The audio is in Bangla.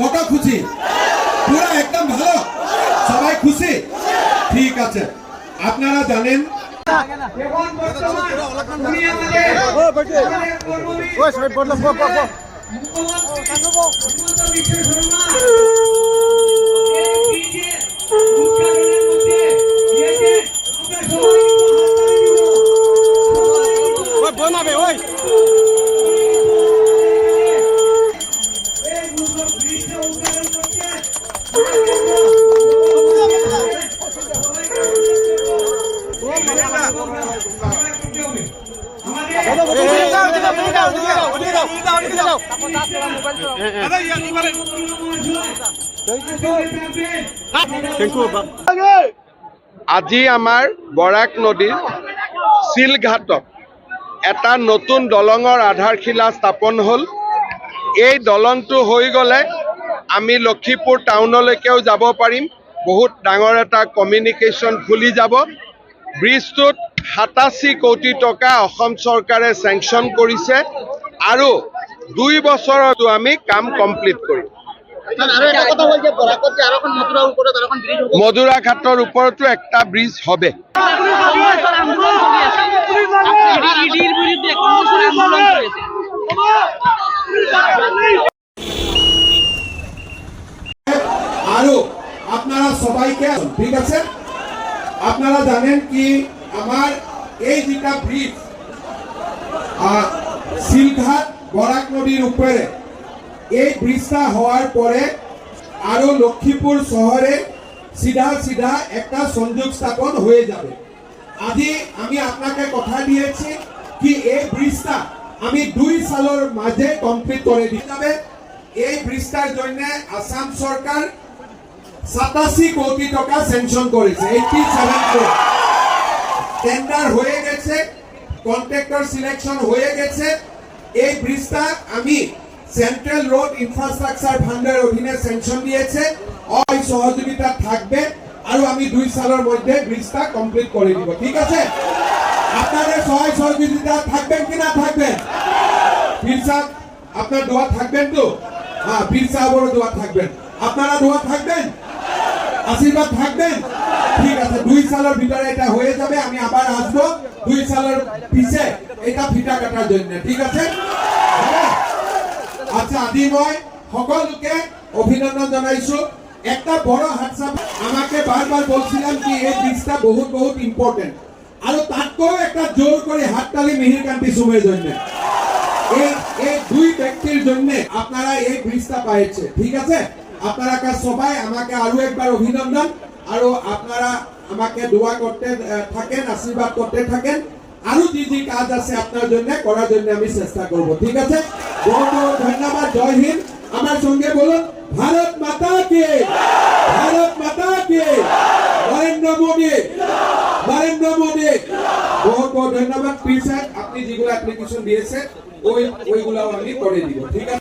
কত খুশি পুরো একদম ভালো। সবাই খুশি? ঠিক আছে। আপনারা জানেন মুখ্যমন্ত্রী আজি আমাৰ বৰাক নদীৰ চিলঘাটত এটা নতুন দলঙৰ আধাৰশিলা স্থাপন হ'ল। এই দলংটো হৈ গ'লে আমি লক্ষীপুৰ টাউনলৈকেও যাব পাৰিম। বহুত ডাঙৰ এটা কমিউনিকেশ্যন খুলি যাব। ব্ৰিজটোত সাতাশী কোটি টকা অসম চৰকাৰে চেংচন কৰিছে আৰু দুই বছৰতো আমি কাম কমপ্লিট কৰিম। এটা হ'ব মধুৰা ঘাটৰ ওপৰতো একটা ব্ৰিজ হবে। আরও আপনারা সবাইকে ঠিক আছে? আপনারা জানেন কি আমার এই যেটা ব্রিজ আহ, শিলঘাট বরাক নদীর উপরে এই ব্রিজটা হওয়ার পরে আরও লক্ষ্মীপুর শহরে সিধা সিধা একটা সংযোগ স্থাপন হয়ে যাবে। আজি আমি আপনাকে কথা দিয়েছি কি এই ব্রিজটা আমি দুই সালের মাঝে কমপ্লিট করে দিয়ে যাবে এই ব্রিজটার জন্য আসাম সরকার সাতাশি কোটি টাকা স্যাংশন করেছে এইটি সেভেন টেন্ডার হয়ে গেছে কন্ট্রাক্টর সিলেকশন হয়ে গেছে। এই ব্রিজটা আমি সেন্ট্রাল রোড ইনফ্রাস্ট্রাকচার ফান্ডের অধীনে স্যাংশন দিয়েছে ওই সহযোগিতা থাকবে, আর আমি দুই সালের মধ্যে ব্রিজটা কমপ্লিট করে দিব, ঠিক আছে? আপনাদের সহায় সহযোগিতা থাকবেন কি না থাকবেন পীর সাহেব আপনার দোয়া থাকবেন তো? হ্যাঁ পীর সাহেবেরও দোয়া থাকবেন। আপনারা দোয়া থাকবেন? আশীর্বাদ থাকবেন ঠিক আছে, দুই সালের ভিতরে এটা হয়ে যাবে, আমি আবার আসব। দুই সালের পিছে এটা ফিটা কাটার জন্য, ঠিক আছে? হ্যাঁ? আচ্ছা আদি মই সকলোকে অভিনন্দন জানাইছো। একটা বড় হোয়াটসঅ্যাপ আমাকে বারবার বলছিলাম কি এই ব্রিজটা বহুত বহুত ইম্পর্টেন্ট আর তাতকেও একটা জোর করে হাততালি, মিহিরকান্তি সুমের জন্য। এই এই দুই ব্যক্তির জন্য আপনারা এই ব্রিজটা পাইছে, ঠিক আছে? আপনারা কাজ সবাই আমাকে আরও একবার অভিনন্দন। আর আপনারা আমাকে দোয়া করতে থাকেন, আশীর্বাদ করতে থাকেন। আরও যে যে কাজ আছে আপনার জন্য, করার জন্য আমি চেষ্টা করব, ঠিক আছে? বহুত ধন্যবাদ, জয় হিন্দ। আমার সঙ্গে বলুন, ভারত মাতা কে? ভারত মাতা কে? নরেন্দ্র মোদী। নরেন্দ্র মোদী। বহুত বহুত ধন্যবাদ স্যার। আপনি যেগুলো অ্যাপ্লিকেশন দিয়েছেন, ওই ওইগুলো আমি করে দিব, ঠিক আছে?